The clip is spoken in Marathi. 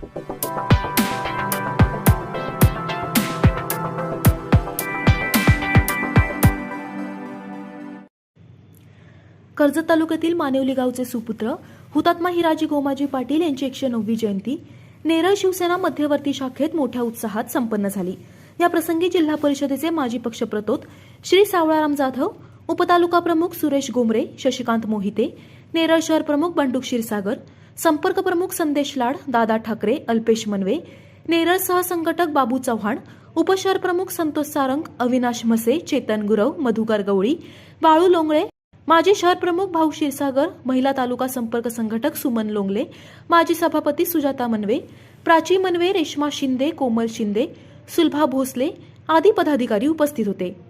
कर्जत तालुक्यातील मानेवली गावचे सुपुत्र हुतात्मा हिराजी गोमाजी पाटील यांची एकशे नववी जयंती. नेरळ शिवसेना मध्यवर्ती शाखेत मोठ्या उत्साहात संपन्न झाली. या प्रसंगी जिल्हा परिषदेचे माजी पक्षप्रतोत श्री सावळाराम जाधव उपतालुका प्रमुख सुरेश गोमरे शशिकांत मोहिते नेरळ शहर प्रमुख बंडू क्षीरसागर संपर्क प्रमुख संदेश लाड दादा ठाकरे अल्पेश मनवे नेरळ सहसंघटक बाबू चव्हाण उपशहर प्रमुख संतोष सारंग अविनाश म्हसे चेतन गुरव मधुकर गवळी बाळू लोंगळे माजी शहर प्रमुख भाऊ क्षीरसागर महिला तालुका संपर्क संघटक सुमन लोंगले माजी सभापती सुजाता मनवे प्राची मनवे रेश्मा शिंदे कोमल शिंदे सुलभा भोसले आदी पदाधिकारी उपस्थित होते.